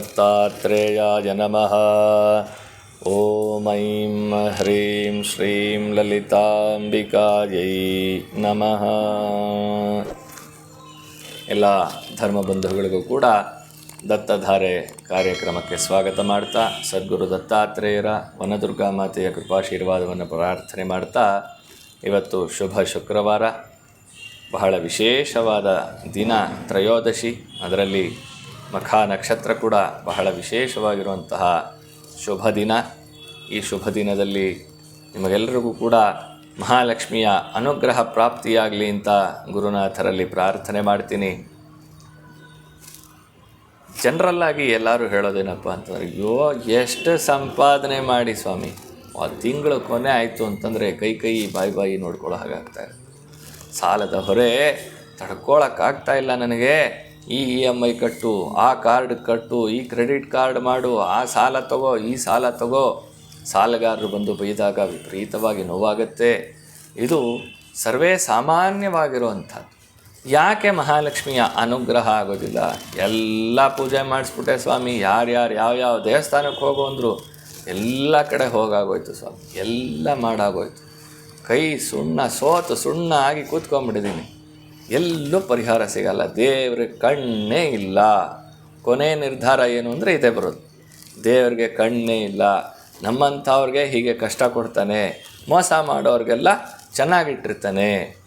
सद्गुरुदत्तात्रेयाय नमः ॐ ऐं ह्रीं श्रीं ललिताम्बिकायै ನಮಃ ಎಲ್ಲ ಧರ್ಮಬಂಧುಗಳಿಗೂ ಕೂಡ ದತ್ತಧಾರೆ ಕಾರ್ಯಕ್ರಮಕ್ಕೆ ಸ್ವಾಗತ ಮಾಡ್ತಾ ಸದ್ಗುರು ದತ್ತಾತ್ರೇಯರ ವನದುರ್ಗಾ ಮಾತೆಯ ಕೃಪಾಶೀರ್ವಾದವನ್ನು ಪ್ರಾರ್ಥನೆ ಮಾಡ್ತಾ ಇವತ್ತು ಶುಭ ಶುಕ್ರವಾರ ಬಹಳ ವಿಶೇಷವಾದ ದಿನ ತ್ರಯೋದಶಿ ಅದರಲ್ಲಿ ಮಖ ನಕ್ಷತ್ರ ಕೂಡ ಬಹಳ ವಿಶೇಷವಾಗಿರುವಂತಹ ಶುಭ ದಿನ. ಈ ಶುಭ ದಿನದಲ್ಲಿ ನಿಮಗೆಲ್ಲರಿಗೂ ಕೂಡ ಮಹಾಲಕ್ಷ್ಮಿಯ ಅನುಗ್ರಹ ಪ್ರಾಪ್ತಿಯಾಗಲಿ ಅಂತ ಗುರುನಾಥರಲ್ಲಿ ಪ್ರಾರ್ಥನೆ ಮಾಡ್ತೀನಿ. ಜನರಲ್ಲಾಗಿ ಎಲ್ಲರೂ ಹೇಳೋದೇನಪ್ಪ ಅಂತಂದರೆ, ಅಯ್ಯೋ, ಎಷ್ಟು ಸಂಪಾದನೆ ಮಾಡಿ ಸ್ವಾಮಿ. ಆ ತಿಂಗಳು ಕೊನೆ ಆಯಿತು ಅಂತಂದರೆ ಕೈ ಕೈ ಬಾಯಿ ಬಾಯಿ ನೋಡ್ಕೊಳ್ಳೋ ಹಾಗಾಗ್ತಾ ಸಾಲದ ಹೊರೆ ತಡ್ಕೊಳಕ್ಕಾಗ್ತಾ ಇಲ್ಲ ನನಗೆ. ಈ ಇ ಎಂ ಐ ಕಟ್ಟು, ಆ ಕಾರ್ಡ್ ಕಟ್ಟು, ಈ ಕ್ರೆಡಿಟ್ ಕಾರ್ಡ್ ಮಾಡು, ಆ ಸಾಲ ತಗೋ, ಈ ಸಾಲ ತಗೋ. ಸಾಲಗಾರರು ಬಂದು ಬೈದಾಗ ವಿಪರೀತವಾಗಿ ನೋವಾಗುತ್ತೆ. ಇದು ಸರ್ವೇ ಸಾಮಾನ್ಯವಾಗಿರುವಂಥದ್ದು. ಯಾಕೆ ಮಹಾಲಕ್ಷ್ಮಿಯ ಅನುಗ್ರಹ ಆಗೋದಿಲ್ಲ? ಎಲ್ಲ ಪೂಜೆ ಮಾಡಿಸ್ಬಿಟ್ಟೆ ಸ್ವಾಮಿ. ಯಾರ್ಯಾರು ಯಾವ್ಯಾವ ದೇವಸ್ಥಾನಕ್ಕೆ ಹೋಗು ಅಂದರು ಎಲ್ಲ ಕಡೆ ಹೋಗಾಗೋಯ್ತು ಸ್ವಾಮಿ. ಎಲ್ಲ ಮಾಡಾಗೋಯ್ತು. ಕೈ ಸುಣ್ಣ, ಸೋತು ಸುಣ್ಣ ಆಗಿ ಕೂತ್ಕೊಂಡ್ಬಿಟ್ಟಿದ್ದೀನಿ. ಎಲ್ಲೂ ಪರಿಹಾರ ಸಿಗಲ್ಲ. ದೇವ್ರ ಕಣ್ಣೇ ಇಲ್ಲ. ಕೊನೆ ನಿರ್ಧಾರ ಏನು ಅಂದರೆ ಇದೇ ಬರೋದು. ದೇವ್ರಿಗೆ ಕಣ್ಣೇ ಇಲ್ಲ. ನಮ್ಮಂಥವ್ರಿಗೆ ಹೀಗೆ ಕಷ್ಟ ಕೊಡ್ತಾನೆ. ಮೋಸ ಮಾಡೋರಿಗೆಲ್ಲ ಚೆನ್ನಾಗಿಟ್ಟಿರ್ತಾನೆ.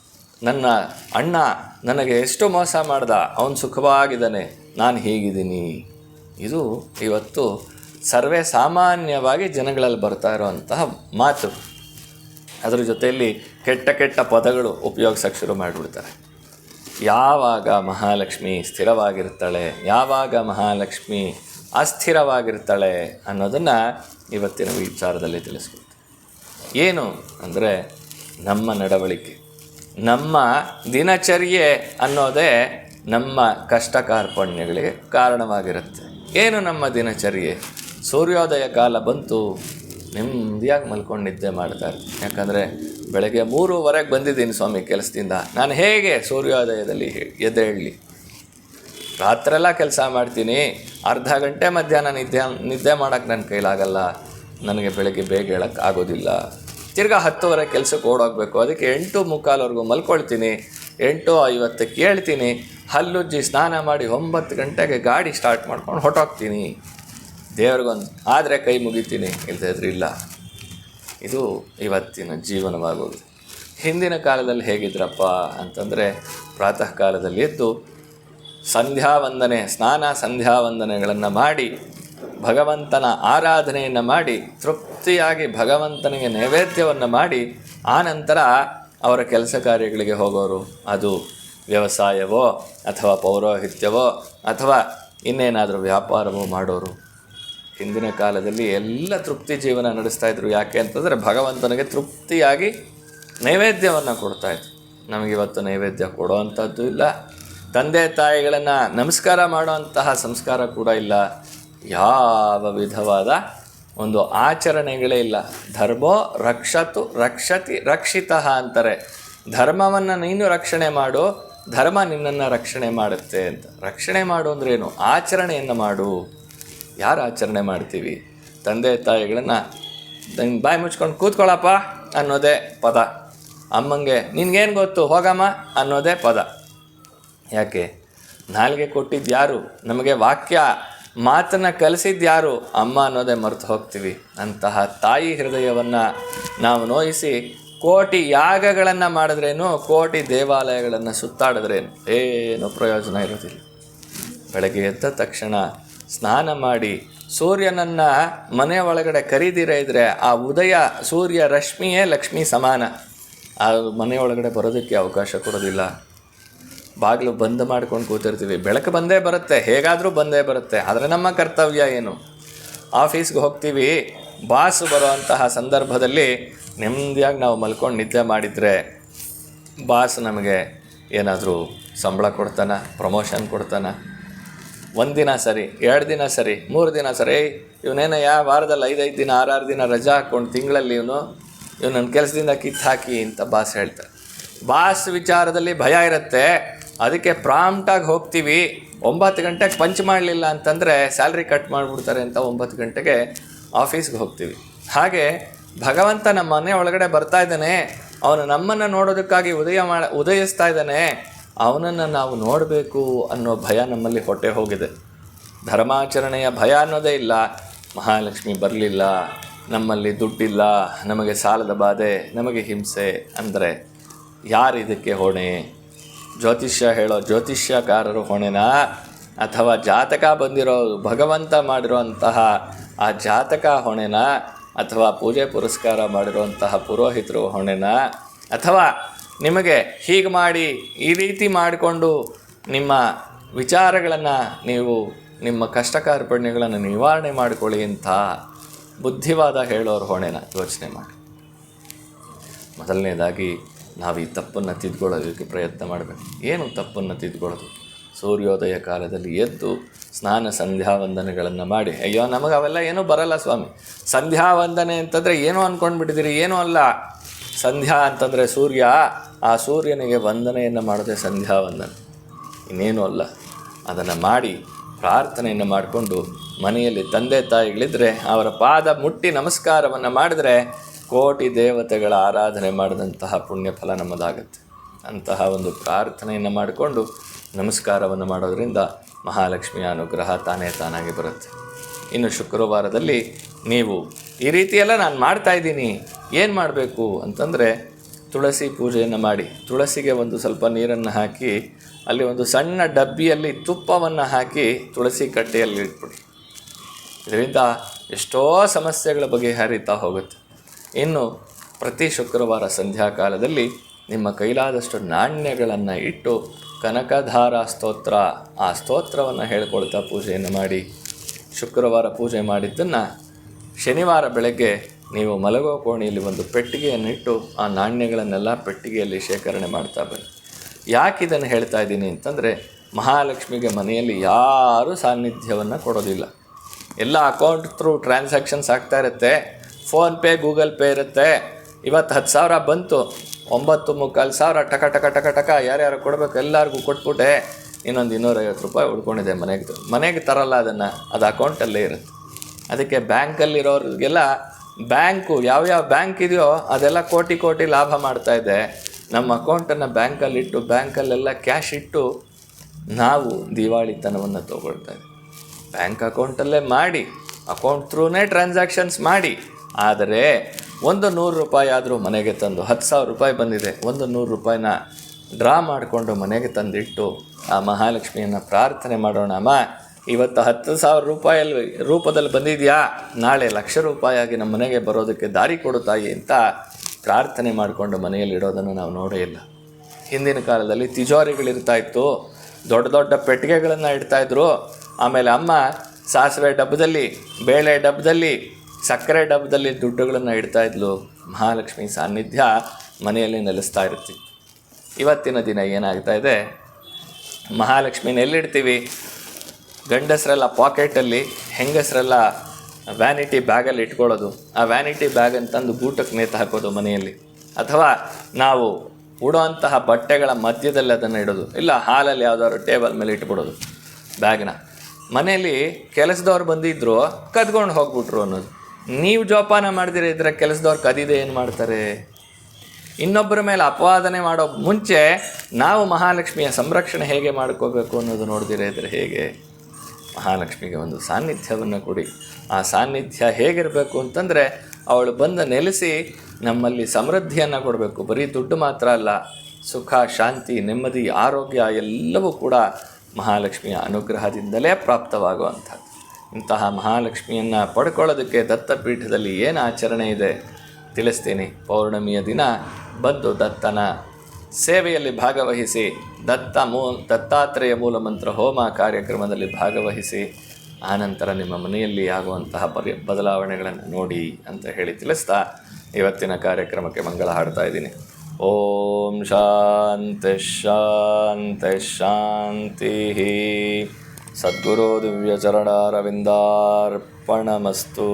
ನನ್ನ ಅಣ್ಣ ನನಗೆ ಎಷ್ಟು ಮೋಸ ಮಾಡ್ದ? ಅವನು ಸುಖವಾಗಿದ್ದಾನೆ. ನಾನು ಹೀಗಿದ್ದೀನಿ. ಇದು ಇವತ್ತು ಸರ್ವೇ ಸಾಮಾನ್ಯವಾಗಿ ಜನಗಳಲ್ಲಿ ಬರ್ತಾ ಇರೋವಂತಹ ಮಾತು. ಅದರ ಜೊತೆಯಲ್ಲಿ ಕೆಟ್ಟ ಕೆಟ್ಟ ಪದಗಳು ಉಪಯೋಗಿಸೋಕ್ಕೆ ಶುರು ಮಾಡಿಬಿಡ್ತಾರೆ. ಯಾವಾಗ ಮಹಾಲಕ್ಷ್ಮಿ ಸ್ಥಿರವಾಗಿರ್ತಾಳೆ ಯಾವಾಗ ಮಹಾಲಕ್ಷ್ಮಿ ಅಸ್ಥಿರವಾಗಿರ್ತಾಳೆ ಅನ್ನೋದನ್ನು ಇವತ್ತಿನ ವಿಚಾರದಲ್ಲಿ ತಿಳಿಸ್ಕೊಳ್ತೀವಿ ಏನು ಅಂದರೆ ನಮ್ಮ ನಡವಳಿಕೆ, ನಮ್ಮ ದಿನಚರ್ಯೆ ಅನ್ನೋದೇ ನಮ್ಮ ಕಷ್ಟ ಕಾರ್ಪಣ್ಯಗಳಿಗೆ ಕಾರಣವಾಗಿರುತ್ತೆ. ಏನು ನಮ್ಮ ದಿನಚರ್ಯೆ? ಸೂರ್ಯೋದಯ ಕಾಲ ಬಂತು ನೆಮ್ಮದಿಯಾಗಿ ಮಲ್ಕೊಂಡು ನಿದ್ದೆ ಮಾಡ್ತಾರೆ. ಯಾಕಂದರೆ ಬೆಳಗ್ಗೆ ಮೂರುವರೆಗೆ ಬಂದಿದ್ದೀನಿ ಸ್ವಾಮಿ ಕೆಲಸದಿಂದ. ನಾನು ಹೇಗೆ ಸೂರ್ಯೋದಯದಲ್ಲಿ ಎದ್ದೇಳಲಿ? ರಾತ್ರೆಲ್ಲ ಕೆಲಸ ಮಾಡ್ತೀನಿ. ಅರ್ಧ ಗಂಟೆ ಮಧ್ಯಾಹ್ನ ನಿದ್ದೆ ನಿದ್ದೆ ಮಾಡೋಕ್ಕೆ ನನ್ನ ಕೈಲಾಗಲ್ಲ. ನನಗೆ ಬೆಳಗ್ಗೆ ಬೇಗ ಹೇಳಕ್ಕೆ ಆಗೋದಿಲ್ಲ. ತಿರ್ಗಾ ಹತ್ತುವರೆ ಕೆಲಸಕ್ಕೆ ಓಡೋಗ್ಬೇಕು. ಅದಕ್ಕೆ ಎಂಟು ಮುಕ್ಕಾಲ್ವರೆಗೂ ಮಲ್ಕೊಳ್ತೀನಿ. ಎಂಟು ಐವತ್ತಕ್ಕೆ ಹೇಳ್ತೀನಿ ಹಲ್ಲುಜ್ಜಿ ಸ್ನಾನ ಮಾಡಿ ಒಂಬತ್ತು ಗಂಟೆಗೆ ಗಾಡಿ ಸ್ಟಾರ್ಟ್ ಮಾಡ್ಕೊಂಡು ಹೊಟ್ಟೋಗ್ತೀನಿ ದೇವ್ರಿಗೊಂದು ಆದರೆ ಕೈ ಮುಗಿತೀನಿ ಇಲ್ಲದಿದ್ರೆ ಇಲ್ಲ. ಇದು ಇವತ್ತಿನ ಜೀವನವಾಗೋದು. ಹಿಂದಿನ ಕಾಲದಲ್ಲಿ ಹೇಗಿದ್ರಪ್ಪ ಅಂತಂದರೆ ಪ್ರಾತಃ ಕಾಲದಲ್ಲಿ ಎದ್ದು ಸಂಧ್ಯಾ ವಂದನೆ ಸ್ನಾನ ಸಂಧ್ಯಾ ವಂದನೆಗಳನ್ನು ಮಾಡಿ, ಭಗವಂತನ ಆರಾಧನೆಯನ್ನು ಮಾಡಿ, ತೃಪ್ತಿಯಾಗಿ ಭಗವಂತನಿಗೆ ನೈವೇದ್ಯವನ್ನು ಮಾಡಿ, ಆನಂತರ ಅವರ ಕೆಲಸ ಕಾರ್ಯಗಳಿಗೆ ಹೋಗೋರು ಅದು ವ್ಯವಸಾಯವೋ ಅಥವಾ ಪೌರೋಹಿತ್ಯವೋ ಅಥವಾ ಇನ್ನೇನಾದರೂ ವ್ಯಾಪಾರವೋ ಮಾಡೋರು. ಹಿಂದಿನ ಕಾಲದಲ್ಲಿ ಎಲ್ಲ ತೃಪ್ತಿ ಜೀವನ ನಡೆಸ್ತಾ ಇದ್ರು. ಯಾಕೆ ಅಂತಂದರೆ ಭಗವಂತನಿಗೆ ತೃಪ್ತಿಯಾಗಿ ನೈವೇದ್ಯವನ್ನು ಕೊಡ್ತಾಯಿದ್ರು ನಮಗಿವತ್ತು ನೈವೇದ್ಯ ಕೊಡೋವಂಥದ್ದು ಇಲ್ಲ. ತಂದೆ ತಾಯಿಗಳನ್ನು ನಮಸ್ಕಾರ ಮಾಡುವಂತಹ ಸಂಸ್ಕಾರ ಕೂಡ ಇಲ್ಲ. ಯಾವ ವಿಧವಾದ ಒಂದು ಆಚರಣೆಗಳೇ ಇಲ್ಲ. ಧರ್ಮೋ ರಕ್ಷತು ರಕ್ಷತಿ ರಕ್ಷಿತ ಅಂತಾರೆ. ಧರ್ಮವನ್ನು ನೀನು ರಕ್ಷಣೆ ಮಾಡು, ಧರ್ಮ ನಿನ್ನನ್ನು ರಕ್ಷಣೆ ಮಾಡುತ್ತೆ ಅಂತ. ರಕ್ಷಣೆ ಮಾಡು ಅಂದ್ರೇನು ಆಚರಣೆಯನ್ನು ಮಾಡು. ಯಾರು ಆಚರಣೆ ಮಾಡ್ತೀವಿ? ತಂದೆ ತಾಯಿಗಳನ್ನು ನಂಗೆ ಬಾಯಿ ಮುಚ್ಕೊಂಡು ಕೂತ್ಕೊಳ್ಳಪ್ಪ ಅನ್ನೋದೇ ಪದ. ಅಮ್ಮಂಗೆ, ನಿನಗೇನು ಗೊತ್ತು ಹೋಗಮ್ಮ ಅನ್ನೋದೇ ಪದ. ಯಾಕೆ? ನಾಲ್ಗೆ ಕೊಟ್ಟಿದ್ದು ಯಾರು? ನಮಗೆ ವಾಕ್ಯ, ಮಾತನ್ನು ಕಲಿಸಿದ್ದು ಯಾರು? ಅಮ್ಮ ಅನ್ನೋದೇ ಮರೆತು ಹೋಗ್ತೀವಿ. ಅಂತಹ ತಾಯಿ ಹೃದಯವನ್ನು ನಾವು ನೋಯಿಸಿ ಕೋಟಿ ಯಾಗಗಳನ್ನು ಮಾಡಿದ್ರೇನು, ಕೋಟಿ ದೇವಾಲಯಗಳನ್ನು ಸುತ್ತಾಡಿದ್ರೇನು? ಏನೂ ಪ್ರಯೋಜನ ಇರೋದಿಲ್ಲ. ಬೆಳಗ್ಗೆ ಎದ್ದ ತಕ್ಷಣ ಸ್ನಾನ ಮಾಡಿ ಸೂರ್ಯನನ್ನು ಮನೆ ಒಳಗಡೆ ಕರೀದಿರ ಇದ್ದರೆ ಆ ಉದಯ ಸೂರ್ಯ ರಶ್ಮಿಯೇ ಲಕ್ಷ್ಮಿ ಸಮಾನ. ಆ ಮನೆ ಒಳಗಡೆ ಬರೋದಕ್ಕೆ ಅವಕಾಶ ಕೊಡೋದಿಲ್ಲ. ಬಾಗಿಲು ಬಂದ್ ಮಾಡ್ಕೊಂಡು ಕೂತಿರ್ತೀವಿ. ಬೆಳಕು ಬಂದೇ ಬರುತ್ತೆ, ಹೇಗಾದರೂ ಬಂದೇ ಬರುತ್ತೆ. ಆದರೆ ನಮ್ಮ ಕರ್ತವ್ಯ ಏನು? ಆಫೀಸ್ಗೆ ಹೋಗ್ತೀವಿ, ಬಾಸ್ ಬರುವಂತಹ ಸಂದರ್ಭದಲ್ಲಿ ನೆಮ್ಮದಿಯಾಗಿ ನಾವು ಮಲ್ಕೊಂಡು ನಿದ್ದೆ ಮಾಡಿದರೆ ಬಾಸ್ ನಮಗೆ ಏನಾದರೂ ಸಂಬಳ ಕೊಡ್ತಾನ, ಪ್ರಮೋಷನ್ ಕೊಡ್ತಾನ? ಒಂದಿನ ಸರಿ, ಎರಡು ದಿನ ಸರಿ, ಮೂರು ದಿನ ಸರಿ. ಇವನೇನೋ ಯಾವ ವಾರದಲ್ಲಿ ಐದೈದು ದಿನ ಆರಾರು ದಿನ ರಜಾ ಹಾಕ್ಕೊಂಡು ತಿಂಗಳಲ್ಲಿ ಇವನು ಇವನು ನನ್ನ ಕೆಲಸದಿಂದ ಕಿತ್ತು ಹಾಕಿ ಅಂತ ಬಾಸ್ ಹೇಳ್ತಾರೆ. ಬಾಸ್ ವಿಚಾರದಲ್ಲಿ ಭಯ ಇರುತ್ತೆ. ಅದಕ್ಕೆ ಪ್ರಾಂಪ್ಟಾಗಿ ಹೋಗ್ತೀವಿ. ಒಂಬತ್ತು ಗಂಟೆಗೆ ಪಂಚ್ ಮಾಡಲಿಲ್ಲ ಅಂತಂದರೆ ಸ್ಯಾಲ್ರಿ ಕಟ್ ಮಾಡಿಬಿಡ್ತಾರೆ ಅಂತ ಒಂಬತ್ತು ಗಂಟೆಗೆ ಆಫೀಸ್ಗೆ ಹೋಗ್ತೀವಿ. ಹಾಗೆ ಭಗವಂತ ನಮ್ಮ ಮನೆ ಒಳಗಡೆ ಬರ್ತಾ ಇದ್ದಾನೆ. ಅವನು ನಮ್ಮನ್ನು ನೋಡೋದಕ್ಕಾಗಿ ಉದಯ ಮಾಡ ಉದಯಿಸ್ತಾ ಇದ್ದಾನೆ. ಅವನನ್ನು ನಾವು ನೋಡಬೇಕು ಅನ್ನೋ ಭಯ ನಮ್ಮಲ್ಲಿ ಹೊಟ್ಟೆ ಹೋಗಿದೆ. ಧರ್ಮಾಚರಣೆಯ ಭಯ ಅನ್ನೋದೇ ಇಲ್ಲ. ಮಹಾಲಕ್ಷ್ಮಿ ಬರಲಿಲ್ಲ, ನಮ್ಮಲ್ಲಿ ದುಡ್ಡಿಲ್ಲ, ನಮಗೆ ಸಾಲದ ಬಾಧೆ, ನಮಗೆ ಹಿಂಸೆ ಅಂದರೆ ಯಾರು ಇದಕ್ಕೆ ಹೊಣೆ? ಜ್ಯೋತಿಷ್ಯ ಹೇಳೋ ಜ್ಯೋತಿಷ್ಯಕಾರರು ಹೊಣೆನಾ? ಅಥವಾ ಜಾತಕ ಬಂದಿರೋ ಭಗವಂತ ಮಾಡಿರುವಂತಹ ಆ ಜಾತಕ ಹೊಣೆನಾ? ಅಥವಾ ಪೂಜೆ ಪುರಸ್ಕಾರ ಮಾಡಿರುವಂತಹ ಪುರೋಹಿತರು ಹೊಣೆನಾ? ಅಥವಾ ನಿಮಗೆ ಹೀಗೆ ಮಾಡಿ ಈ ರೀತಿ ಮಾಡಿಕೊಂಡು ನಿಮ್ಮ ವಿಚಾರಗಳನ್ನು ನೀವು, ನಿಮ್ಮ ಕಷ್ಟ ಕಾರ್ಪಣ್ಯಗಳನ್ನು ನಿವಾರಣೆ ಮಾಡಿಕೊಳ್ಳಿ ಅಂತ ಬುದ್ಧಿವಾದ ಹೇಳೋರು ಹೊಣೆನ ಯೋಚನೆ ಮಾಡಿ. ಮೊದಲನೇದಾಗಿ ನಾವು ಈ ತಪ್ಪನ್ನು ತಿದ್ಕೊಳ್ಳೋದಕ್ಕೆ ಪ್ರಯತ್ನ ಮಾಡಬೇಕು. ಏನು ತಪ್ಪನ್ನು ತಿದ್ಕೊಳ್ಳೋದು? ಸೂರ್ಯೋದಯ ಕಾಲದಲ್ಲಿ ಎದ್ದು ಸ್ನಾನ ಸಂಧ್ಯಾ ವಂದನೆಗಳನ್ನು ಮಾಡಿ. ಅಯ್ಯೋ ನಮಗೆ ಅವೆಲ್ಲ ಏನೂ ಬರಲ್ಲ ಸ್ವಾಮಿ. ಸಂಧ್ಯಾ ವಂದನೆ ಅಂತಂದರೆ ಏನೋ ಅಂದ್ಕೊಂಡ್ಬಿಟ್ಟಿದ್ದೀರಿ ಏನೂ ಅಲ್ಲ. ಸಂಧ್ಯಾ ಅಂತಂದರೆ ಸೂರ್ಯ. ಆ ಸೂರ್ಯನಿಗೆ ವಂದನೆಯನ್ನು ಮಾಡೋದೇ ಸಂಧ್ಯಾ ವಂದನೆ. ಇನ್ನೇನು ಅಲ್ಲ. ಅದನ್ನು ಮಾಡಿ ಪ್ರಾರ್ಥನೆಯನ್ನು ಮಾಡಿಕೊಂಡು ಮನೆಯಲ್ಲಿ ತಂದೆ ತಾಯಿಗಳಿದ್ದರೆ ಅವರ ಪಾದ ಮುಟ್ಟಿ ನಮಸ್ಕಾರವನ್ನು ಮಾಡಿದ್ರೆ ಕೋಟಿ ದೇವತೆಗಳ ಆರಾಧನೆ ಮಾಡಿದಂತಹ ಪುಣ್ಯ ಫಲ ನಮ್ಮದಾಗುತ್ತೆ. ಅಂತಹ ಒಂದು ಪ್ರಾರ್ಥನೆಯನ್ನು ಮಾಡಿಕೊಂಡು ನಮಸ್ಕಾರವನ್ನು ಮಾಡೋದರಿಂದ ಮಹಾಲಕ್ಷ್ಮಿಯ ಅನುಗ್ರಹ ತಾನೇ ತಾನಾಗಿ ಬರುತ್ತೆ. ಇನ್ನು ಶುಕ್ರವಾರದಲ್ಲಿ ನೀವು ಈ ರೀತಿಯೆಲ್ಲ ನಾನು ಮಾಡ್ತಾ ಇದ್ದೀನಿ. ಏನು ಮಾಡಬೇಕು ಅಂತಂದರೆ ತುಳಸಿ ಪೂಜೆಯನ್ನು ಮಾಡಿ. ತುಳಸಿಗೆ ಒಂದು ಸ್ವಲ್ಪ ನೀರನ್ನು ಹಾಕಿ, ಅಲ್ಲಿ ಒಂದು ಸಣ್ಣ ಡಬ್ಬಿಯಲ್ಲಿ ತುಪ್ಪವನ್ನು ಹಾಕಿ ತುಳಸಿ ಕಟ್ಟೆಯಲ್ಲಿ ಇಟ್ಬಿಡಿ. ಇದರಿಂದ ಎಷ್ಟೋ ಸಮಸ್ಯೆಗಳ ಬಗೆಹರಿತಾ ಹೋಗುತ್ತೆ. ಇನ್ನು ಪ್ರತಿ ಶುಕ್ರವಾರ ಸಂಧ್ಯಾಕಾಲದಲ್ಲಿ ನಿಮ್ಮ ಕೈಲಾದಷ್ಟು ನಾಣ್ಯಗಳನ್ನು ಇಟ್ಟು ಕನಕಧಾರ ಸ್ತೋತ್ರ, ಆ ಸ್ತೋತ್ರವನ್ನು ಹೇಳ್ಕೊಳ್ತಾ ಪೂಜೆಯನ್ನು ಮಾಡಿ. ಶುಕ್ರವಾರ ಪೂಜೆ ಮಾಡಿದ್ದನ್ನು ಶನಿವಾರ ಬೆಳಗ್ಗೆ ನೀವು ಮಲಗೋ ಕೋಣೆಯಲ್ಲಿ ಒಂದು ಪೆಟ್ಟಿಗೆಯನ್ನು ಇಟ್ಟು ಆ ನಾಣ್ಯಗಳನ್ನೆಲ್ಲ ಪೆಟ್ಟಿಗೆಯಲ್ಲಿ ಶೇಖರಣೆ ಮಾಡ್ತಾ ಬನ್ನಿ. ಯಾಕೆ ಇದನ್ನು ಹೇಳ್ತಾ ಇದ್ದೀನಿ ಅಂತಂದರೆ ಮಹಾಲಕ್ಷ್ಮಿಗೆ ಮನೆಯಲ್ಲಿ ಯಾರೂ ಸಾನ್ನಿಧ್ಯವನ್ನು ಕೊಡೋದಿಲ್ಲ. ಎಲ್ಲ ಅಕೌಂಟ್ ಥ್ರೂ ಟ್ರಾನ್ಸಾಕ್ಷನ್ಸ್ ಆಗ್ತಾ ಇರುತ್ತೆ ಫೋನ್ಪೇ ಗೂಗಲ್ ಪೇ ಇರುತ್ತೆ. ಇವತ್ತು ಹತ್ತು ಸಾವಿರ ಬಂತು, ಒಂಬತ್ತು ಮುಕ್ಕಾಲು ಸಾವಿರ ಟಕ ಟಕ ಟಕ ಟಕ ಯಾರ್ಯಾರು ಕೊಡಬೇಕು ಎಲ್ಲರಿಗೂ ಕೊಟ್ಬಿಟ್ಟೆ. ಇನ್ನೊಂದು ಇನ್ನೂರೈವತ್ತು ರೂಪಾಯಿ ಉಳ್ಕೊಂಡಿದೆ ಮನೆಗೆ. ಮನೆಗೆ ತರಲ್ಲ ಅದನ್ನು, ಅದು ಅಕೌಂಟಲ್ಲೇ ಇರುತ್ತೆ. ಅದಕ್ಕೆ ಬ್ಯಾಂಕಲ್ಲಿರೋರಿಗೆಲ್ಲ ಬ್ಯಾಂಕು ಯಾವ್ಯಾವ ಬ್ಯಾಂಕ್ ಇದೆಯೋ ಅದೆಲ್ಲ ಕೋಟಿ ಕೋಟಿ ಲಾಭ ಮಾಡ್ತಾ ಇದೆ. ನಮ್ಮ ಅಕೌಂಟನ್ನು ಬ್ಯಾಂಕಲ್ಲಿಟ್ಟು ಬ್ಯಾಂಕಲ್ಲೆಲ್ಲ ಕ್ಯಾಶ್ ಇಟ್ಟು ನಾವು ದಿವಾಳಿತನವನ್ನು ತೊಗೊಳ್ತಾ ಇದ್ದೀವಿ ಬ್ಯಾಂಕ್ ಅಕೌಂಟಲ್ಲೇ ಮಾಡಿ ಅಕೌಂಟ್ ಥ್ರೂನೇ ಟ್ರಾನ್ಸಾಕ್ಷನ್ಸ್ ಮಾಡಿ. ಆದರೆ ಒಂದು ನೂರು ರೂಪಾಯಿ ಆದರೂ ಮನೆಗೆ ತಂದು, ಹತ್ತು ಸಾವಿರ ರೂಪಾಯಿ ಬಂದಿದೆ, ಒಂದು ನೂರು ರೂಪಾಯಿನ ಡ್ರಾ ಮಾಡಿಕೊಂಡು ಮನೆಗೆ ತಂದಿಟ್ಟು ಆ ಮಹಾಲಕ್ಷ್ಮಿಯನ್ನು ಪ್ರಾರ್ಥನೆ ಮಾಡೋಣ ಅಮ್ಮ ಇವತ್ತು ಹತ್ತು ಸಾವಿರ ರೂಪಾಯಲ್ಲಿ ರೂಪದಲ್ಲಿ ಬಂದಿದೆಯಾ? ನಾಳೆ ಲಕ್ಷ ರೂಪಾಯಿಯಾಗಿ ನಮ್ಮ ಮನೆಗೆ ಬರೋದಕ್ಕೆ ದಾರಿ ಕೊಡುತ್ತಾಯಿ ತಾಯಿ ಅಂತ ಪ್ರಾರ್ಥನೆ ಮಾಡಿಕೊಂಡು ಮನೆಯಲ್ಲಿ ಇಡೋದನ್ನು ನಾವು ನೋಡೇ ಇಲ್ಲ. ಹಿಂದಿನ ಕಾಲದಲ್ಲಿ ತಿಜೋರಿಗಳಿರ್ತಾ ಇತ್ತು. ದೊಡ್ಡ ದೊಡ್ಡ ಪೆಟ್ಟಿಗೆಗಳನ್ನು ಇಡ್ತಾಯಿದ್ರು ಆಮೇಲೆ ಅಮ್ಮ ಸಾಸಿವೆ ಡಬ್ಬದಲ್ಲಿ, ಬೇಳೆ ಡಬ್ಬದಲ್ಲಿ, ಸಕ್ಕರೆ ಡಬ್ಬದಲ್ಲಿ ದುಡ್ಡುಗಳನ್ನು ಇಡ್ತಾ ಇದ್ಲು. ಮಹಾಲಕ್ಷ್ಮಿ ಸಾನ್ನಿಧ್ಯ ಮನೆಯಲ್ಲಿ ನೆಲೆಸ್ತಾ ಇರ್ತಿತ್ತು ಇವತ್ತಿನ ದಿನ ಏನಾಗ್ತಾ ಇದೆ? ಮಹಾಲಕ್ಷ್ಮಿನ ಎಲ್ಲಿಡ್ತೀವಿ? ಗಂಡಸರೆಲ್ಲ ಪಾಕೆಟಲ್ಲಿ ಹೆಂಗಸರೆಲ್ಲ ವ್ಯಾನಿಟಿ ಬ್ಯಾಗಲ್ಲಿ ಇಟ್ಕೊಳ್ಳೋದು, ಆ ವ್ಯಾನಿಟಿ ಬ್ಯಾಗ್ ಅಂತಂದು ಗೂಟಕ್ಕೆ ನೇತು ಹಾಕೋದು ಮನೆಯಲ್ಲಿ. ಅಥವಾ ನಾವು ಉಡೋಂತಹ ಬಟ್ಟೆಗಳ ಮಧ್ಯದಲ್ಲಿ ಅದನ್ನು ಇಡೋದು, ಇಲ್ಲ ಹಾಲಲ್ಲಿ ಯಾವುದಾದ್ರು ಟೇಬಲ್ ಮೇಲೆ ಇಟ್ಬಿಡೋದು ಬ್ಯಾಗ್ನ. ಮನೆಯಲ್ಲಿ ಕೆಲಸದವ್ರು ಬಂದಿದ್ರು, ಕದ್ಕೊಂಡು ಹೋಗ್ಬಿಟ್ರು ಅನ್ನೋದು. ನೀವು ಜೋಪಾನ ಮಾಡಿದಿರಿ ಇದ್ರೆ ಕೆಲಸದವ್ರು ಕದಿದೆ ಏನು ಮಾಡ್ತಾರೆ? ಇನ್ನೊಬ್ಬರ ಮೇಲೆ ಅಪವಾದನೆ ಮಾಡೋ ಮುಂಚೆ ನಾವು ಮಹಾಲಕ್ಷ್ಮಿಯ ಸಂರಕ್ಷಣೆ ಹೇಗೆ ಮಾಡ್ಕೋಬೇಕು ಅನ್ನೋದು ನೋಡಿದಿರಿ ಇದ್ರೆ ಹೇಗೆ? ಮಹಾಲಕ್ಷ್ಮಿಗೆ ಒಂದು ಸಾನ್ನಿಧ್ಯವನ್ನು ಕೊಡಿ. ಆ ಸಾನ್ನಿಧ್ಯ ಹೇಗಿರಬೇಕು ಅಂತಂದರೆ, ಅವಳು ಬಂದು ನೆಲೆಸಿ ನಮ್ಮಲ್ಲಿ ಸಮೃದ್ಧಿಯನ್ನು ಕೊಡಬೇಕು. ಬರೀ ದುಡ್ಡು ಮಾತ್ರ ಅಲ್ಲ, ಸುಖ, ಶಾಂತಿ, ನೆಮ್ಮದಿ, ಆರೋಗ್ಯ ಎಲ್ಲವೂ ಕೂಡ ಮಹಾಲಕ್ಷ್ಮಿಯ ಅನುಗ್ರಹದಿಂದಲೇ ಪ್ರಾಪ್ತವಾಗುವಂಥದ್ದು. ಇಂತಹ ಮಹಾಲಕ್ಷ್ಮಿಯನ್ನು ಪಡ್ಕೊಳ್ಳೋದಕ್ಕೆ ದತ್ತಪೀಠದಲ್ಲಿ ಏನು ಆಚರಣೆ ಇದೆ? ತಿಳಿಸ್ತೀನಿ. ಪೌರ್ಣಮಿಯ ದಿನ ಬಂದು ದತ್ತನ ಸೇವೆಯಲ್ಲಿ ಭಾಗವಹಿಸಿ ದತ್ತ ಮೂ, ದತ್ತಾತ್ರೇಯ ಮೂಲಮಂತ್ರ ಹೋಮ ಕಾರ್ಯಕ್ರಮದಲ್ಲಿ ಭಾಗವಹಿಸಿ, ಆನಂತರ ನಿಮ್ಮ ಮನೆಯಲ್ಲಿ ಆಗುವಂತಹ ಪರಿ ಬದಲಾವಣೆಗಳನ್ನು ನೋಡಿ ಅಂತ ಹೇಳಿ ತಿಳಿಸ್ತಾ ಇವತ್ತಿನ ಕಾರ್ಯಕ್ರಮಕ್ಕೆ ಮಂಗಳ ಹಾಡ್ತಾ ಇದ್ದೀನಿ. ಓಂ ಶಾಂತಿ ಶಾಂತಿ ಶಾಂತಿ. ಸದ್ಗುರು ದಿವ್ಯಚರಣಾರವಿಂದಾರ್ಪಣಮಸ್ತು.